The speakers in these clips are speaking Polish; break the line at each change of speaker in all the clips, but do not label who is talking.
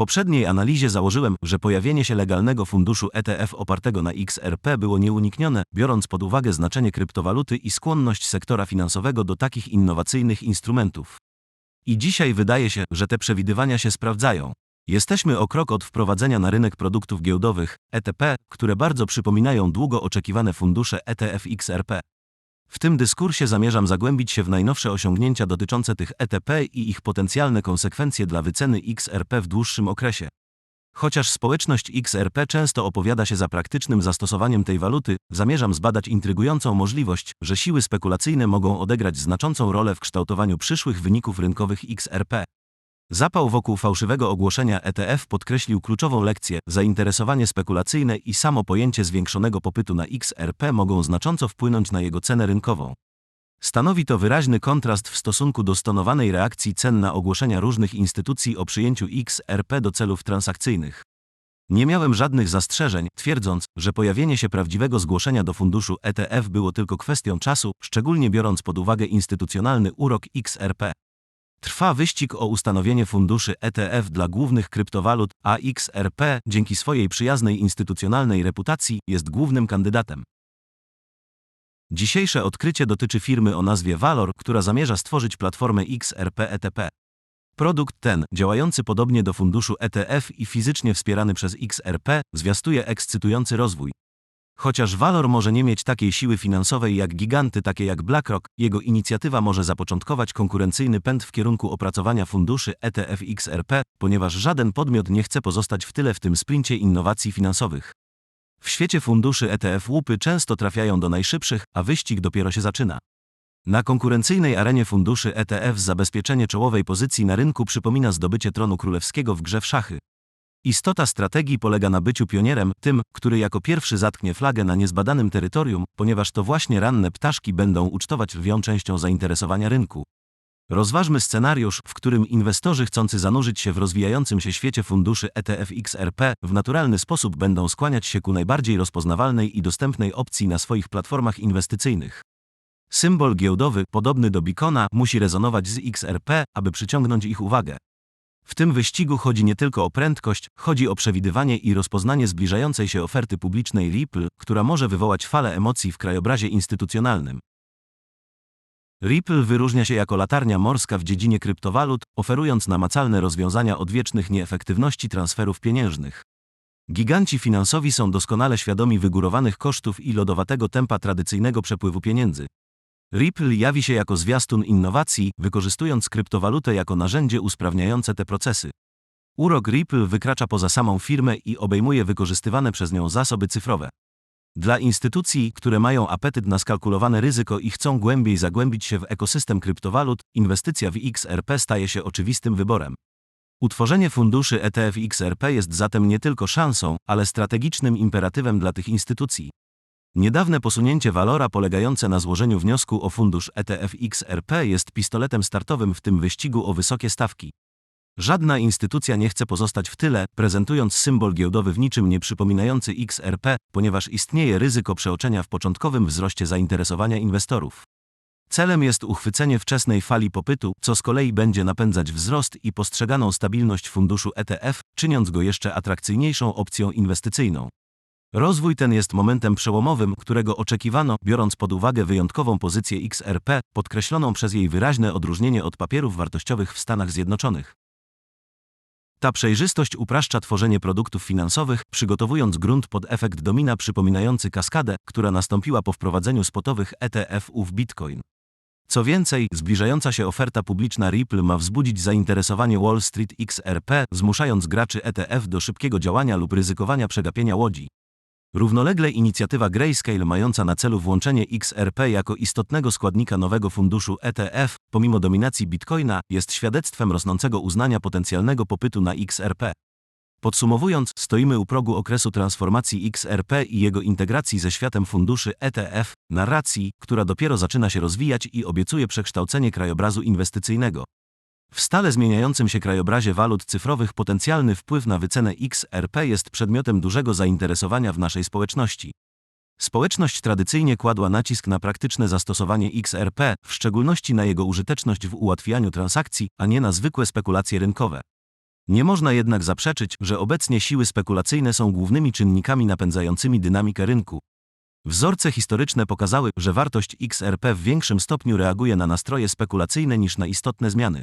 poprzedniej analizie założyłem, że pojawienie się legalnego funduszu ETF opartego na XRP było nieuniknione, biorąc pod uwagę znaczenie kryptowaluty i skłonność sektora finansowego do takich innowacyjnych instrumentów. I dzisiaj wydaje się, że te przewidywania się sprawdzają. Jesteśmy o krok od wprowadzenia na rynek produktów giełdowych ETP, które bardzo przypominają długo oczekiwane fundusze ETF XRP. W tym dyskursie zamierzam zagłębić się w najnowsze osiągnięcia dotyczące tych ETP i ich potencjalne konsekwencje dla wyceny XRP w dłuższym okresie. Chociaż społeczność XRP często opowiada się za praktycznym zastosowaniem tej waluty, zamierzam zbadać intrygującą możliwość, że siły spekulacyjne mogą odegrać znaczącą rolę w kształtowaniu przyszłych wyników rynkowych XRP. Zapał wokół fałszywego ogłoszenia ETF podkreślił kluczową lekcję: zainteresowanie spekulacyjne i samo pojęcie zwiększonego popytu na XRP mogą znacząco wpłynąć na jego cenę rynkową. Stanowi to wyraźny kontrast w stosunku do stonowanej reakcji cen na ogłoszenia różnych instytucji o przyjęciu XRP do celów transakcyjnych. Nie miałem żadnych zastrzeżeń, twierdząc, że pojawienie się prawdziwego zgłoszenia do funduszu ETF było tylko kwestią czasu, szczególnie biorąc pod uwagę instytucjonalny urok XRP. Trwa wyścig o ustanowienie funduszy ETF dla głównych kryptowalut, a XRP, dzięki swojej przyjaznej instytucjonalnej reputacji, jest głównym kandydatem. Dzisiejsze odkrycie dotyczy firmy o nazwie Valor, która zamierza stworzyć platformę XRP ETP. Produkt ten, działający podobnie do funduszu ETF i fizycznie wspierany przez XRP, zwiastuje ekscytujący rozwój. Chociaż Valor może nie mieć takiej siły finansowej jak giganty takie jak BlackRock, jego inicjatywa może zapoczątkować konkurencyjny pęd w kierunku opracowania funduszy ETF XRP, ponieważ żaden podmiot nie chce pozostać w tyle w tym sprincie innowacji finansowych. W świecie funduszy ETF łupy często trafiają do najszybszych, a wyścig dopiero się zaczyna. Na konkurencyjnej arenie funduszy ETF zabezpieczenie czołowej pozycji na rynku przypomina zdobycie tronu królewskiego w grze w szachy. Istota strategii polega na byciu pionierem, tym, który jako pierwszy zatknie flagę na niezbadanym terytorium, ponieważ to właśnie ranne ptaszki będą ucztować lwią częścią zainteresowania rynku. Rozważmy scenariusz, w którym inwestorzy chcący zanurzyć się w rozwijającym się świecie funduszy ETF XRP w naturalny sposób będą skłaniać się ku najbardziej rozpoznawalnej i dostępnej opcji na swoich platformach inwestycyjnych. Symbol giełdowy, podobny do Bicona, musi rezonować z XRP, aby przyciągnąć ich uwagę. W tym wyścigu chodzi nie tylko o prędkość, chodzi o przewidywanie i rozpoznanie zbliżającej się oferty publicznej Ripple, która może wywołać falę emocji w krajobrazie instytucjonalnym. Ripple wyróżnia się jako latarnia morska w dziedzinie kryptowalut, oferując namacalne rozwiązania odwiecznych nieefektywności transferów pieniężnych. Giganci finansowi są doskonale świadomi wygórowanych kosztów i lodowatego tempa tradycyjnego przepływu pieniędzy. Ripple jawi się jako zwiastun innowacji, wykorzystując kryptowalutę jako narzędzie usprawniające te procesy. Urok Ripple wykracza poza samą firmę i obejmuje wykorzystywane przez nią zasoby cyfrowe. Dla instytucji, które mają apetyt na skalkulowane ryzyko i chcą głębiej zagłębić się w ekosystem kryptowalut, inwestycja w XRP staje się oczywistym wyborem. Utworzenie funduszy ETF XRP jest zatem nie tylko szansą, ale strategicznym imperatywem dla tych instytucji. Niedawne posunięcie Valora polegające na złożeniu wniosku o fundusz ETF XRP jest pistoletem startowym w tym wyścigu o wysokie stawki. Żadna instytucja nie chce pozostać w tyle, prezentując symbol giełdowy w niczym nie przypominający XRP, ponieważ istnieje ryzyko przeoczenia w początkowym wzroście zainteresowania inwestorów. Celem jest uchwycenie wczesnej fali popytu, co z kolei będzie napędzać wzrost i postrzeganą stabilność funduszu ETF, czyniąc go jeszcze atrakcyjniejszą opcją inwestycyjną. Rozwój ten jest momentem przełomowym, którego oczekiwano, biorąc pod uwagę wyjątkową pozycję XRP, podkreśloną przez jej wyraźne odróżnienie od papierów wartościowych w Stanach Zjednoczonych. Ta przejrzystość upraszcza tworzenie produktów finansowych, przygotowując grunt pod efekt domina przypominający kaskadę, która nastąpiła po wprowadzeniu spotowych ETF-ów Bitcoin. Co więcej, zbliżająca się oferta publiczna Ripple ma wzbudzić zainteresowanie Wall Street XRP, zmuszając graczy ETF do szybkiego działania lub ryzykowania przegapienia łodzi. Równolegle inicjatywa Grayscale mająca na celu włączenie XRP jako istotnego składnika nowego funduszu ETF, pomimo dominacji Bitcoina, jest świadectwem rosnącego uznania potencjalnego popytu na XRP. Podsumowując, stoimy u progu okresu transformacji XRP i jego integracji ze światem funduszy ETF, narracji, która dopiero zaczyna się rozwijać i obiecuje przekształcenie krajobrazu inwestycyjnego. W stale zmieniającym się krajobrazie walut cyfrowych potencjalny wpływ na wycenę XRP jest przedmiotem dużego zainteresowania w naszej społeczności. Społeczność tradycyjnie kładła nacisk na praktyczne zastosowanie XRP, w szczególności na jego użyteczność w ułatwianiu transakcji, a nie na zwykłe spekulacje rynkowe. Nie można jednak zaprzeczyć, że obecnie siły spekulacyjne są głównymi czynnikami napędzającymi dynamikę rynku. Wzorce historyczne pokazały, że wartość XRP w większym stopniu reaguje na nastroje spekulacyjne niż na istotne zmiany.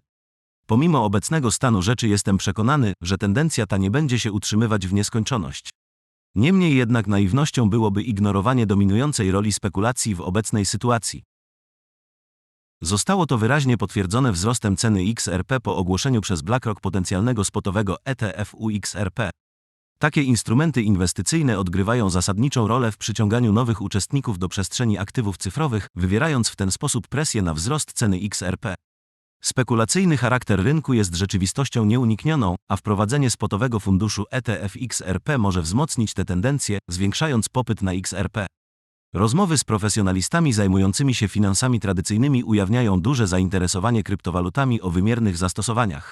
Pomimo obecnego stanu rzeczy jestem przekonany, że tendencja ta nie będzie się utrzymywać w nieskończoność. Niemniej jednak naiwnością byłoby ignorowanie dominującej roli spekulacji w obecnej sytuacji. Zostało to wyraźnie potwierdzone wzrostem ceny XRP po ogłoszeniu przez BlackRock potencjalnego spotowego ETF UXRP. Takie instrumenty inwestycyjne odgrywają zasadniczą rolę w przyciąganiu nowych uczestników do przestrzeni aktywów cyfrowych, wywierając w ten sposób presję na wzrost ceny XRP. Spekulacyjny charakter rynku jest rzeczywistością nieuniknioną, a wprowadzenie spotowego funduszu ETF XRP może wzmocnić te tendencje, zwiększając popyt na XRP. Rozmowy z profesjonalistami zajmującymi się finansami tradycyjnymi ujawniają duże zainteresowanie kryptowalutami o wymiernych zastosowaniach.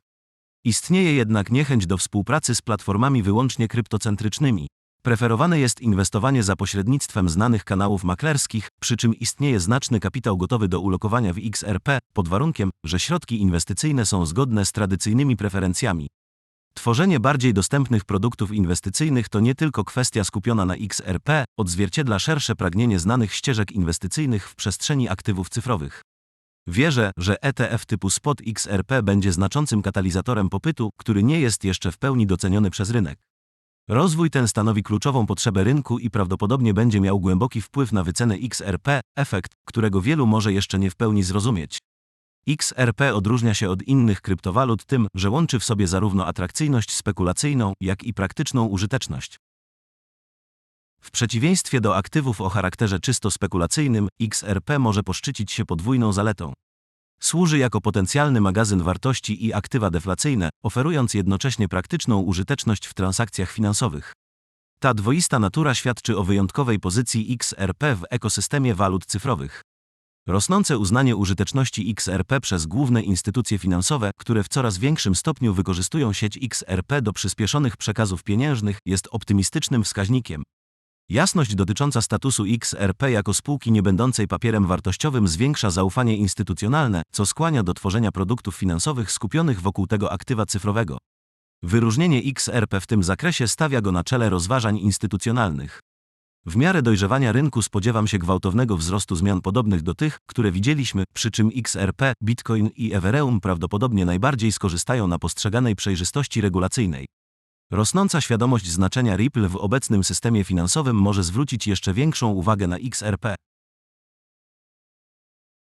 Istnieje jednak niechęć do współpracy z platformami wyłącznie kryptocentrycznymi. Preferowane jest inwestowanie za pośrednictwem znanych kanałów maklerskich, przy czym istnieje znaczny kapitał gotowy do ulokowania w XRP, pod warunkiem, że środki inwestycyjne są zgodne z tradycyjnymi preferencjami. Tworzenie bardziej dostępnych produktów inwestycyjnych to nie tylko kwestia skupiona na XRP, odzwierciedla szersze pragnienie znanych ścieżek inwestycyjnych w przestrzeni aktywów cyfrowych. Wierzę, że ETF typu Spot XRP będzie znaczącym katalizatorem popytu, który nie jest jeszcze w pełni doceniony przez rynek. Rozwój ten stanowi kluczową potrzebę rynku i prawdopodobnie będzie miał głęboki wpływ na wycenę XRP, efekt, którego wielu może jeszcze nie w pełni zrozumieć. XRP odróżnia się od innych kryptowalut tym, że łączy w sobie zarówno atrakcyjność spekulacyjną, jak i praktyczną użyteczność. W przeciwieństwie do aktywów o charakterze czysto spekulacyjnym, XRP może poszczycić się podwójną zaletą. Służy jako potencjalny magazyn wartości i aktywa deflacyjne, oferując jednocześnie praktyczną użyteczność w transakcjach finansowych. Ta dwoista natura świadczy o wyjątkowej pozycji XRP w ekosystemie walut cyfrowych. Rosnące uznanie użyteczności XRP przez główne instytucje finansowe, które w coraz większym stopniu wykorzystują sieć XRP do przyspieszonych przekazów pieniężnych, jest optymistycznym wskaźnikiem. Jasność dotycząca statusu XRP jako spółki niebędącej papierem wartościowym zwiększa zaufanie instytucjonalne, co skłania do tworzenia produktów finansowych skupionych wokół tego aktywa cyfrowego. Wyróżnienie XRP w tym zakresie stawia go na czele rozważań instytucjonalnych. W miarę dojrzewania rynku spodziewam się gwałtownego wzrostu zmian podobnych do tych, które widzieliśmy, przy czym XRP, Bitcoin i Ethereum prawdopodobnie najbardziej skorzystają na postrzeganej przejrzystości regulacyjnej. Rosnąca świadomość znaczenia Ripple w obecnym systemie finansowym może zwrócić jeszcze większą uwagę na XRP.